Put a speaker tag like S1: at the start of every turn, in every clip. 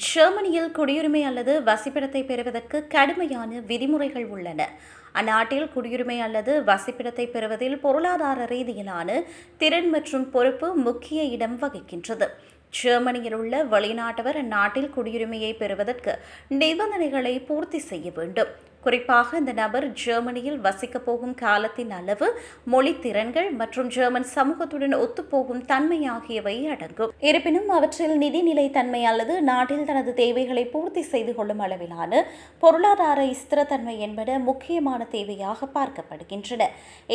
S1: ஜெர்மனியில் குடியுரிமை அல்லது வசிப்பிடத்தை பெறுவதற்கு கடுமையான விதிமுறைகள் உள்ளன. அந்நாட்டில் குடியுரிமை அல்லது வசிப்பிடத்தை பெறுவதில் பொருளாதார ரீதியிலான திறன் மற்றும் பொறுப்பு முக்கிய இடம் வகிக்கின்றது. ஜெர்மனியில் உள்ள வெளிநாட்டவர் அந்நாட்டில் குடியுரிமையை பெறுவதற்கு நிபந்தனைகளை பூர்த்தி செய்ய வேண்டும். குறிப்பாக இந்த நபர் ஜெர்மனியில் வசிக்கப் போகும் காலத்தின் அளவு மொழி திறன்கள் மற்றும் ஜெர்மன் சமூகத்துடன் ஒத்துப்போகும் தன்மை ஆகியவை அடங்கும். இருப்பினும் அவற்றில் நிதிநிலை தன்மை அல்லது நாட்டில் தனது தேவைகளை பூர்த்தி செய்து கொள்ளும் அளவிலான பொருளாதார ஸ்திரத்தன்மை என்பன முக்கியமான தேவையாக பார்க்கப்படுகின்றன.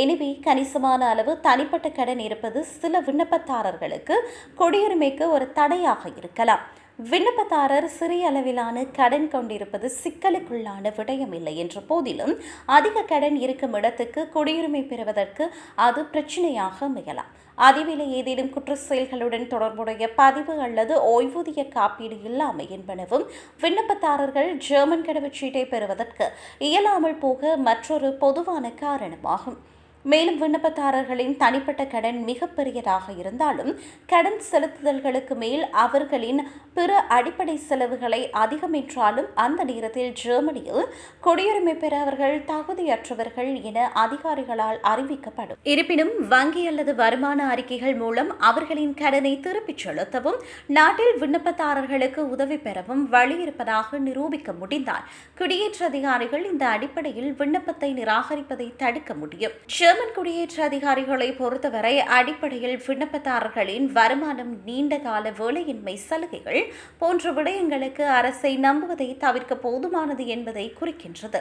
S1: எனவே கணிசமான அளவு தனிப்பட்ட கடன் இருப்பது சில விண்ணப்பதாரர்களுக்கு குடியுரிமைக்கு ஒரு தடையாக இருக்கலாம். விண்ணப்பதாரர் சிறிய அளவிலான கடன் கொண்டிருப்பது சிக்கலுக்குள்ளான விடயம் இல்லை என்ற போதிலும் அதிக கடன் இருக்கும் இடத்துக்கு குடியுரிமை பெறுவதற்கு அது பிரச்சனையாக அமையலாம். அதிவிலை ஏதேனும் குற்ற செயல்களுடன் தொடர்புடைய பதிவு அல்லது ஓய்வூதிய காப்பீடு இல்லாமை என்பனவும் விண்ணப்பதாரர்கள் ஜெர்மன் கடவுச்சீட்டை பெறுவதற்கு இயலாமல் போக மற்றொரு பொதுவான காரணமாகும். மேலும் விண்ணப்பதாரர்களின் தனிப்பட்ட கடன் மிகப்பெரியதாக இருந்தாலும் கடன் செலுத்துதல்களுக்கு மேல் அவர்களின் பிற அடிப்படை செலவுகளை அதிகமென்றாலும் அந்த நேரத்தில் ஜெர்மனியில் குடியுரிமை பெறவர்கள் தகுதியற்றவர்கள் என அதிகாரிகளால் அறிவிக்கப்படும். இருப்பினும் வங்கி அல்லது வருமான அறிக்கைகள் மூலம் அவர்களின் கடனை திருப்பிச் செலுத்தவும் நாட்டில் விண்ணப்பதாரர்களுக்கு உதவி பெறவும் வழி இருப்பதாக நிரூபிக்க முடிந்தால் குடியேற்ற அதிகாரிகள் இந்த அடிப்படையில் விண்ணப்பத்தை நிராகரிப்பதை தடுக்க முடியும். ஜெர்மன் குடியேற்ற அதிகாரிகளை பொறுத்தவரை அடிப்படையில் விண்ணப்பதாரர்களின் வருமானம் நீண்ட கால வேலையின்மை சலுகைகள் போன்ற விடயங்களுக்கு அரசை நம்புவதை தவிர்க்க போதுமானது என்பதை குறிக்கின்றது.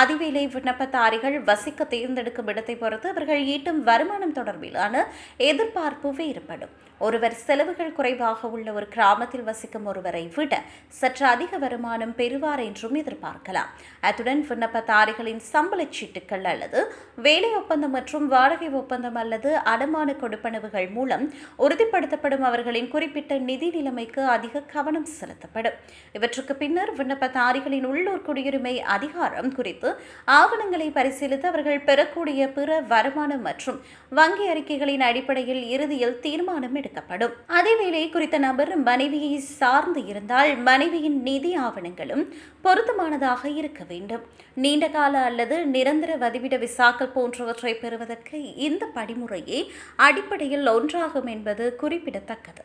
S1: அதிவேலை விண்ணப்பதாரிகள் வசிக்க தேர்ந்தெடுக்கும் இடத்தை பொறுத்து அவர்கள் ஈட்டும் வருமானம் தொடர்பிலான எதிர்பார்ப்பு வேறுபடும். ஒருவர் செலவுகள் குறைவாக உள்ள ஒரு கிராமத்தில் வசிக்கும் ஒருவரை விட சற்று அதிக வருமானம் பெறுவார் என்றும் எதிர்பார்க்கலாம். அத்துடன் விண்ணப்பதாரிகளின் சம்பளச் சீட்டுகள் அல்லது வேலை ஒப்பந்தம் மற்றும் வாடகை ஒப்பந்தம் அல்லது அடமான கொடுப்பனவுகள் மூலம் உறுதிப்படுத்தப்படும் அவர்களின் குறிப்பிட்ட நிதி நிலைமைக்கு அதிக கவனம் செலுத்தப்படும். இவற்றுக்கு பின்னர் விண்ணப்பதாரிகளின் உள்ளூர் குடியுரிமை அதிகாரம் குறித்து ஆவணங்களை பரிசீலித்து அவர்கள் பெறக்கூடிய பிற வருமானம் மற்றும் வங்கி அறிக்கைகளின் அடிப்படையில் இறுதியில் தீர்மானம் எடுக்கப்படும். அதேவேளை குறித்த நபர் மனைவியை சார்ந்து இருந்தால் மனைவியின் நிதி ஆவணங்களும் பொருத்தமானதாக இருக்க வேண்டும். நீண்டகால அல்லது நிரந்தர வதிவிட விசாக்கள் போன்றவற்றை பெறுவதற்கு இந்த படிமுறையே அடிப்படையில் ஒன்றாகும் என்பது குறிப்பிடத்தக்கது.